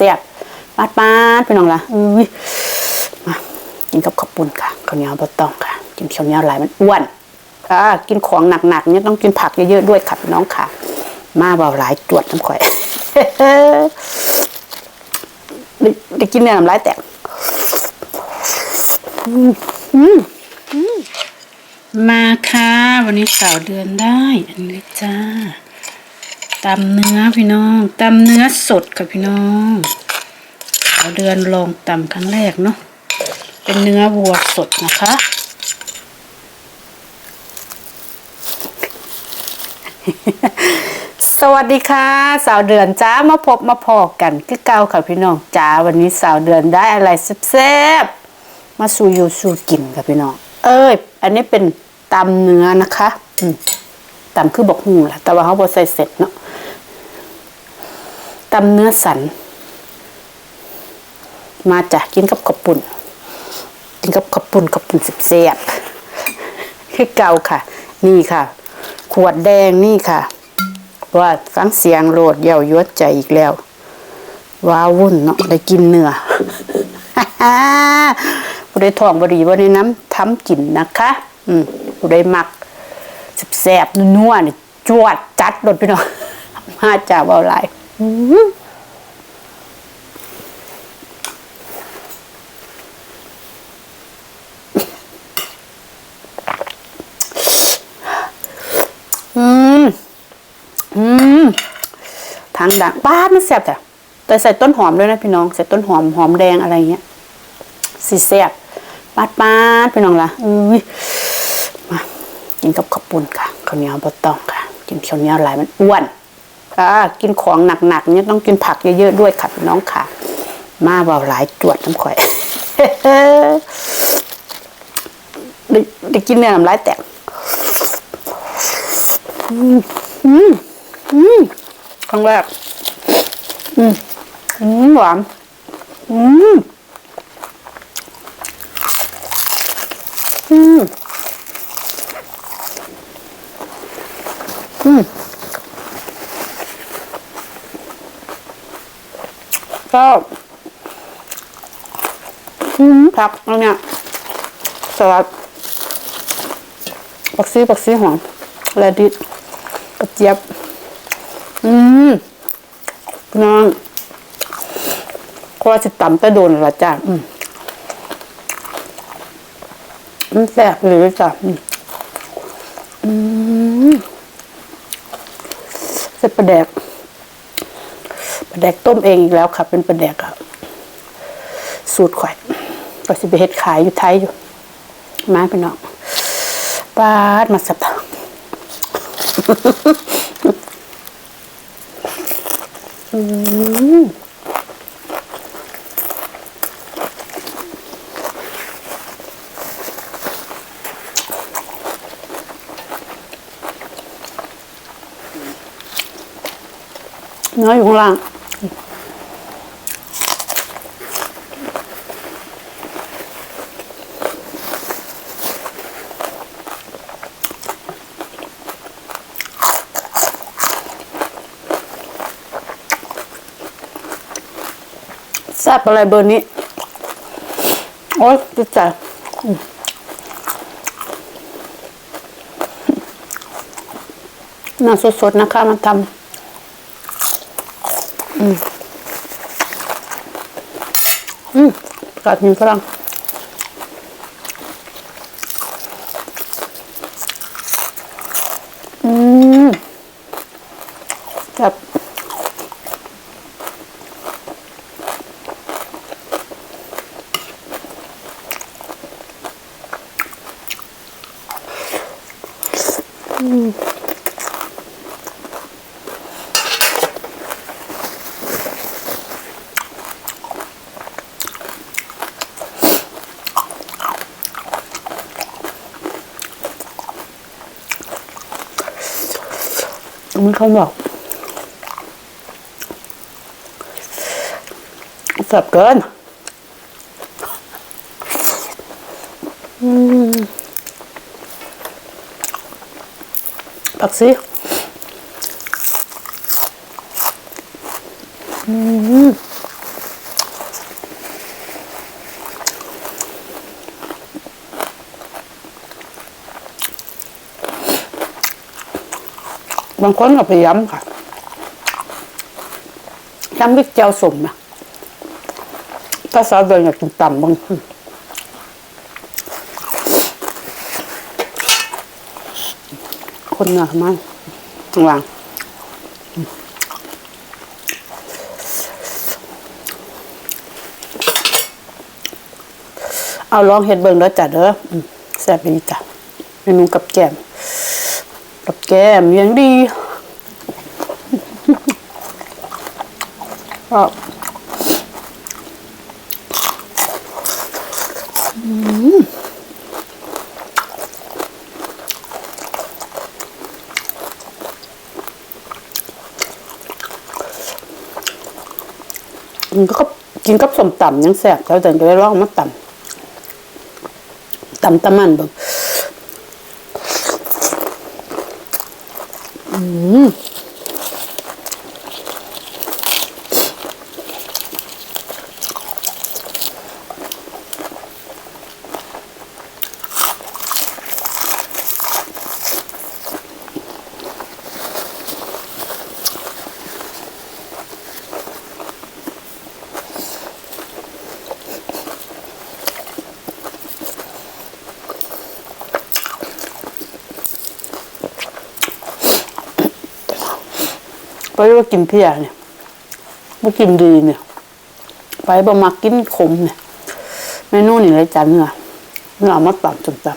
ซ่บปาดปาดพี่น้องล่ะอุ้ยมากินกับข้าวปุ้นค่ะข้าวเหนียวบะตองค่ะ กินข้าวเหนียวหลายมันอ้วนค่ะกินของหนักๆเนี่ยต้องกินผักเยอะๆด้วยค่ะพี่น้องค่ะ มาเบาหลายจวดน้ำข่อยได้ได้กินเนื้อน้ำลายแตกมาค่ะ วันนี้สาวเดือนได้ อันนี้จ้า ตำเนื้อพี่น้องตำเนื้อสดค่ะพี่น้องสาวเดือนลองตำครั้งแรกเนาะเป็นเนื้อวัวสดนะคะสวัสดีค่ะ สาวเดือนจ้ามาพบมาพอกันคือเก่าค่ะพี่น้องจ้าวันนี้สาวเดือนได้อะไรแซ่บๆมาสู่อยู่สู่กินค่ะพี่น้อง เอ้ย อันนี้เป็นตำเนื้อนะคะตำคือบอกหูแหละแต่ว่าเขาบอใส่เสร็จเนาะ ตำเนื้อสัน มาจ้ะกินกับข้าวปุ่น กินกับข้าวปุ่นข้าวปุ่นแซ่บคือเก่าค่ะ นี่ค่ะ ขวดแดงนี่ค่ะ ว่าฟังเสียงโลดเย่ายวดใจอีกแล้ว ว้าวุ่นเนาะได้กินเนื้อผู้ใดท้องบดีบ่ในน้ำทำกินนะคะ อืมผู้ใดมักแซ่บนัวๆนี่จวดจัดโดดพี่น้องมาจากเบาหลาย อืม อืมทางดังป้าดมันแซ่บจ้ะแต่ใส่ต้นหอมด้วยนะพี่น้อง ใส่ต้นหอมหอมแดงอะไรเงี้ยสีแซ่บปาดปาดพี่น้องล่ะอุ้ยมากินกับข้าวปุ้นค่ะข้าวเหนียวบะตองค่ะ กินข้าวเหนียวหลายมันอ้วน ค่ะ กินของหนักๆเนี่ยต้องกินผักเยอะๆด้วยค่ะพี่น้องค่ะ มาเบาหลายจวดน้ำข่อยได้กินเนื้อน้ำลายแตกครั้งแรกอืมอืมหวานอืม อืม อืม ก็อืมผักแล้วเนี่ยสลัดปักซีปักซีหอมแลดิสกระเจี๊ยบ อืมพี่น้องก็ว่าจะตำแต่โดนละจ้ะอืมมันแซ่บเลยจ้ะอืมอืมเส้นปลาแดกปลา แดกต้มเองอีกแล้วค่ะ เป็นปลาแดกอะสูตรข่อยก็สิไปเฮ็ดขายอยู่ไทยอยู่ มาพี่น้องปาดมาสับเนื้ออยู่ข้างล่าง แซ่บอะไรเบอร์นี้ โอ๊ยจิตใจอืมน่าสดๆนะคะมาทำอืม อืมกาดหินฝรั่ง มีคนบอกสับเกิน ผักซีอืม บางคนก็ไปย้ำค่ะย้ำด้วยเจียวสมนะถ้าสาวเดินอยากกินต่ำบางคนเหนือมากวางเอาลองเห็ดเบิ่งแล้วจ้ะเด้อแซ่บดีจ้ะเมนูกับแกม แกมยังดีก็อืมกินก็กินกับสมตำยังแซ่บแล้วแต่จะได้ลองมาตำตำตะมันเบิ่งอืม ไปว่ากินเพียเนี่ยว่ากินดีเนี่ย ไปบ่มากินขมเนี่ยเมนูนี่เลยจ้ะเนื้อเนื้อเอามาตำจุ่มตำ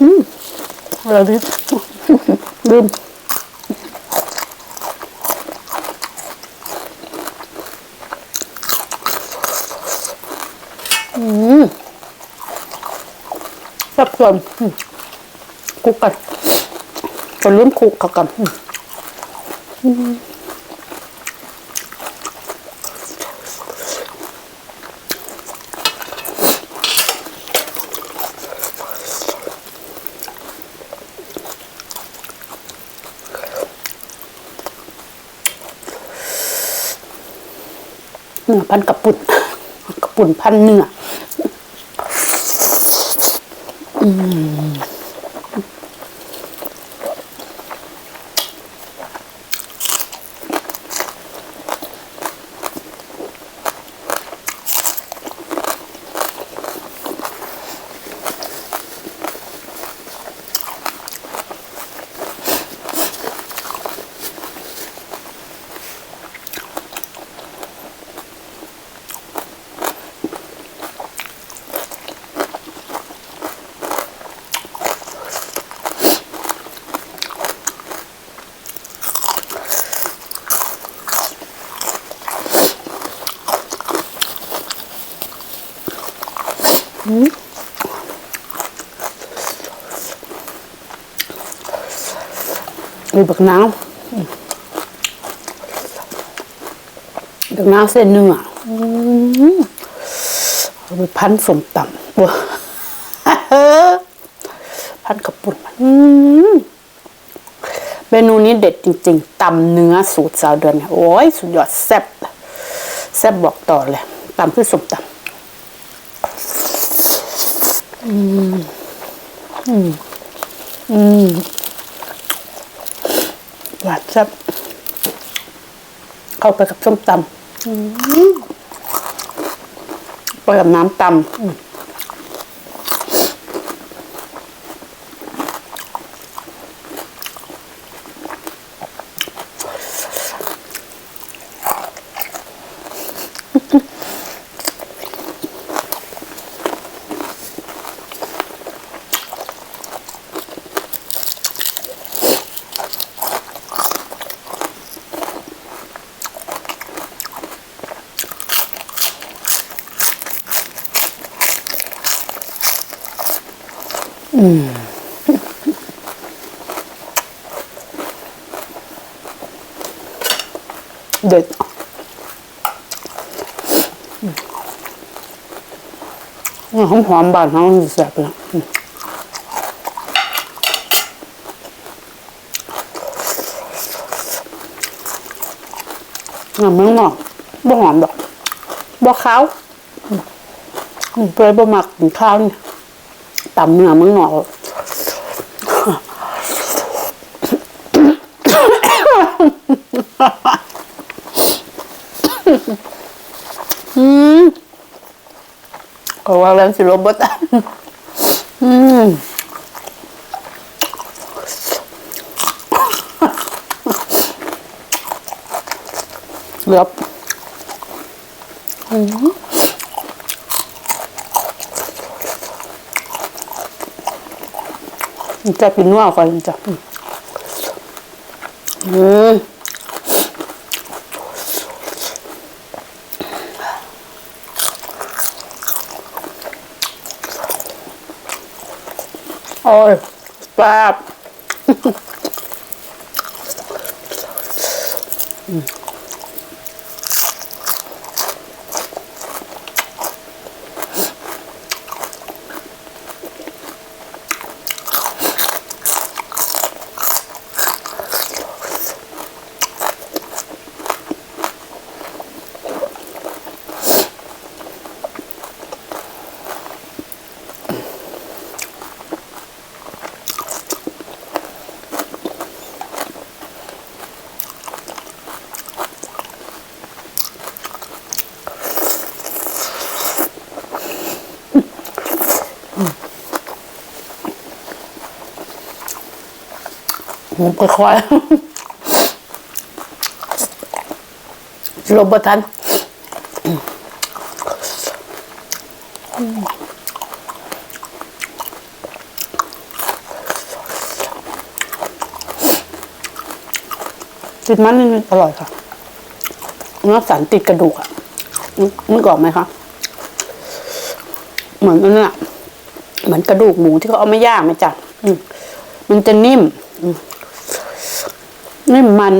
อืมอะไรดิลืมอืมสับสนอืมคลุกกัน จะลืมคุกเขากันเนื้อพันกระปุ่นกระปุ่นพันเนื้อมี บักน้ำบักน้ำเส้นเนื้ออืมเอาไปพันสมตำว้าพันกระปุ่นเมนูนี้เด็ดจริง ๆตำเนื้อสูตรสาวเดือนโอ้ยสุดยอดแซ่บแซ่บบอกต่อเลยตำคือสมตำอืมอืมอืม หวานแซ่บเข้าไปกับส้มตำอืมไปกับน้ำตำ อืมเด็ดหอมหอมบานเขาแซ่บเลยอืมอะมันงอกบ่หอมดอกบ่ขาวเปรี้ยวบ่หมักข้าวเนี่ย ตำเนื้อมึงหนอกอืมก็ว่าแล้วสิลบบ่ตันอืมเหลืออืม จะกินนัวก่อนจ้ะอืมโอ้ยแซ่บหมู ค่อยๆลมบทันกินมันนี่อร่อยค่ะเนื้อสันติดกระดูกอะนึกนึกออกไหมคะเหมือนนั่นน่ะเหมือนกระดูกหมูที่เขาเอามาย่างไหมจ๊ะมันจะนิ่มอืม นิ่มมัน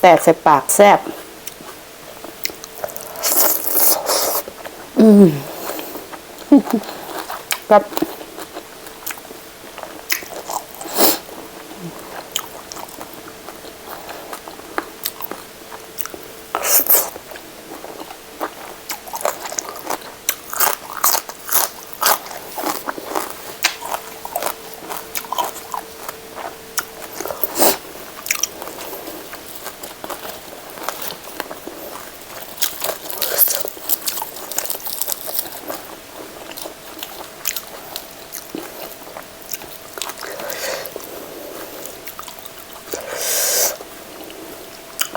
แตกใส่ปากแซ่บอืมครับ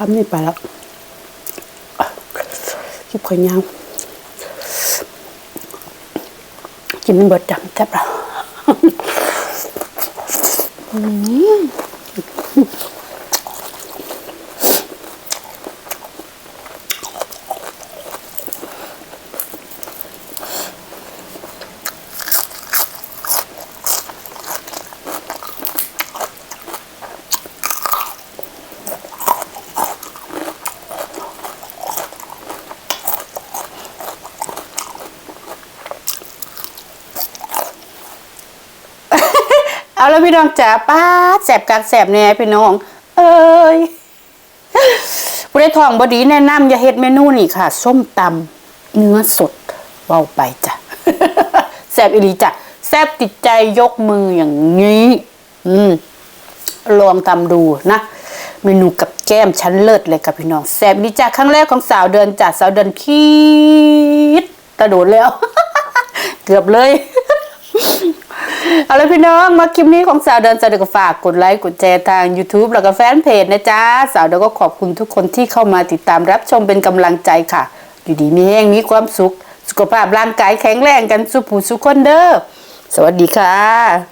คำนี้ไปแล้วคลิปข่อยยาวกินมันเบิดจำแซ่บแล้วอืม เอาแล้วพี่น้องจ๋าป้าแสบกลางแสบแน่พี่น้อง เอ้ยผู้ได้ทองบดีแนะนำอย่าเฮ็ดเมนูนี่ค่ะ ส้มตำเนื้อสดเบาไปจ้ะแสบอีหลีจ้ะแสบติดใจยกมืออย่างนี้ อืม ลองทำดูนะ เมนูกับแก้มชั้นเลิศเลยค่ะพี่น้อง แซบดีจ้ะครั้งแรกของสาวเดินจ้ะสาวเดินคิดกระโดดแล้ว เกือบเลย เอาละพี่น้องมาคลิปนี้ของสาวเดินสาวเดินก็ฝากกดไลค์กดแชร์ทาง YouTube แล้วก็แฟนเพจนะจ๊ะสาวเดินก็ขอบคุณทุกคนที่เข้ามาติดตามรับชมเป็นกำลังใจค่ะ อยู่ดีมีแห้งมีความสุข สุขภาพร่างกายแข็งแรงกันสุขผู้สุขคนเด้อสวัสดีค่ะ